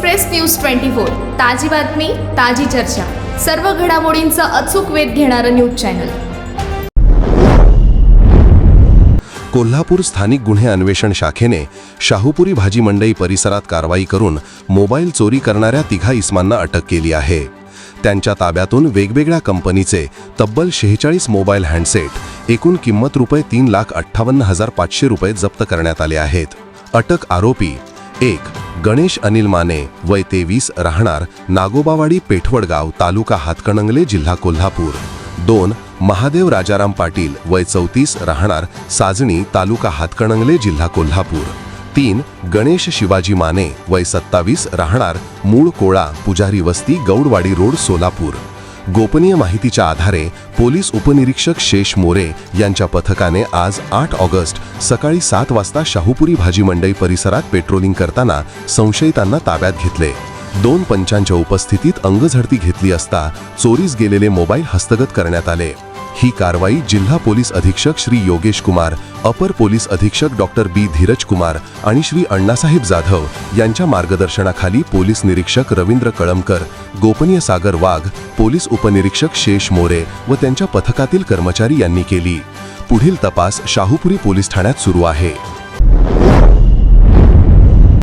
Express news twenty four ताजी बातमी ताजी चर्चा. सर्व घडामोडींचा अचूक वेध घेणारं न्यूज चॅनल. कोल्हापूर स्थानिक गुन्हे अन्वेषण शाखेने शाहूपुरी भाजी मंडई परिसरात कारवाई करून मोबाईल चोरी करणाऱ्या तिघा इस्मांना अटक केली आहे. त्यांच्या ताब्यातून वेगवेगळ्या कंपनीचे तब्बल शेहेचाळीस मोबाईल हँडसेट एकूण किंमत रुपये तीन लाख अठ्ठावन्न हजार पाचशे रुपये जप्त करण्यात आले आहेत. अटक आरोपी एक गणेश अनिल माने वय तेवीस राहणार नागोबावाडी पेठवडगाव तालुका हातकणंगले जिल्हा कोल्हापूर. दोन महादेव राजाराम पाटील वय चौतीस राहणार साजणी तालुका हातकणंगले जिल्हा कोल्हापूर. तीन गणेश शिवाजी माने वय सत्तावीस राहणार मूळ कोळा पुजारी वस्ती गौडवाडी रोड सोलापूर. गोपनीय माहितीच्या आधारे पोलीस उपनिरीक्षक शेष मोरे यांच्या पथकाने आज आठ ऑगस्ट सकाळी सात वाजता शाहूपुरी भाजी मंडई परिसरात पेट्रोलिंग करताना संशयितांना ताब्यात घेतले. दोन पंचांच्या उपस्थितीत अंगझडती घेतली असता चोरीस गेलेले मोबाईल हस्तगत करण्यात आले. ही कारवाई जिल्हा पोलीस अधीक्षक श्री योगेश कुमार अपर पोलीस अधीक्षक डॉक्टर बी धीरज कुमार आणि श्री अण्णासाहेब जाधव यांच्या मार्गदर्शनाखाली पोलीस निरीक्षक रवींद्र कळमकर गोपनीय सागर वाघ पोलीस उपनिरीक्षक शेष मोरे व त्यांच्या पथकातील कर्मचारी यांनी केली. पुढील तपास शाहूपुरी पोलीस ठाण्यात सुरू आहे.